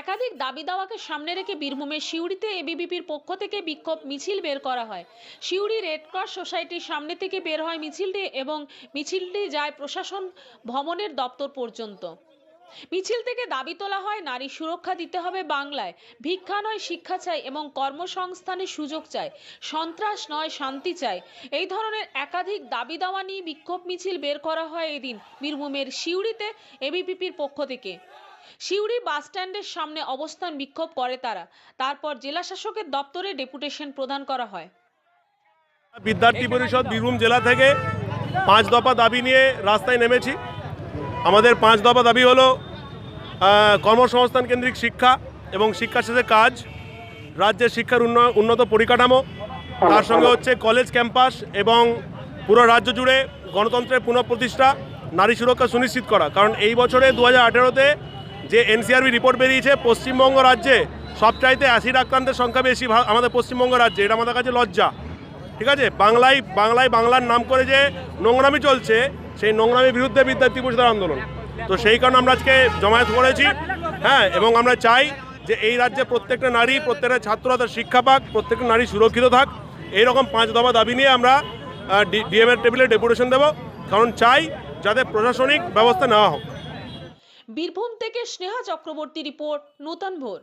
একাধিক দাবি দাওয়াকে সামনে রেখে বীরভূমের সিউড়িতে এবিবিপির পক্ষ থেকে বিক্ষোভ মিছিল বের করা হয়। সিউড়ি রেড ক্রস সোসাইটির সামনে থেকে বের হয় মিছিলটি এবং মিছিলটি যায় প্রশাসন ভবনের দপ্তর পর্যন্ত। মিছিল থেকে দাবি তোলা হয়, নারী সুরক্ষা দিতে হবে বাংলায়, ভিক্ষা নয়, শিক্ষা চাই এবং কর্মসংস্থানের সুযোগ চাই, সন্ত্রাস নয়, শান্তি চাই। এই ধরনের একাধিক দাবি দাওয়া নিয়ে বিক্ষোভ মিছিল বের করা হয় এদিন বীরভূমের সিউড়িতে এবিপিপির পক্ষ থেকে। সিউড়ি বাস স্ট্যান্ডের সামনে অবস্থান বিক্ষোভ করে তারা। তারপর জেলা শাসকের দপ্তরে ডেপুটেশন প্রদান করা হয়। বিদ্যার্থী পরিষদ, বীরভূম জেলা থেকে পাঁচ দফা দাবি নিয়ে রাস্তায় নেমেছি। আমাদের পাঁচ দফা দাবি হলো কর্মসংস্থান কেন্দ্রিক শিক্ষা এবং শিক্ষা সাথে কাজ, রাজ্যের শিক্ষার উন্ন- উন্নত পরিকাঠামো, তার সঙ্গে হচ্ছে কলেজ ক্যাম্পাস এবং পুরো রাজ্য জুড়ে গণতন্ত্রের পুনঃপ্রতিষ্ঠা, নারী সুরক্ষা সুনিশ্চিত করা। কারণ এই বছরে দু হাজার আঠেরোতে যে এনসিআরবি রিপোর্ট বেরিয়েছে, পশ্চিমবঙ্গ রাজ্যে সবচাইতে অ্যাসিড আক্রান্তের সংখ্যা বেশি আমাদের পশ্চিমবঙ্গ রাজ্যে। এটা আমাদের কাছে লজ্জা। ঠিক আছে? বাংলায় বাংলায় বাংলার নাম করে যে নোংরামি চলছে, সেই নোংরামির বিরুদ্ধে বিদ্যার্থী পরিষদের আন্দোলন। তো সেই কারণে আমরা আজকে জমায়েত করেছি। হ্যাঁ এবং আমরা চাই যে এই রাজ্যে প্রত্যেকটা নারী, প্রত্যেকটা ছাত্র তার শিক্ষা পাক, প্রত্যেকটা নারী সুরক্ষিত থাক। এইরকম পাঁচ দফা দাবি নিয়ে আমরা ডিএমের টেবিলে ডেপুটেশন দেবো। কারণ চাই যাতে প্রশাসনিক ব্যবস্থা নেওয়া হোক। বীরভূম থেকে স্নেহা চক্রবর্তী রিপোর্ট নূতন ভোর।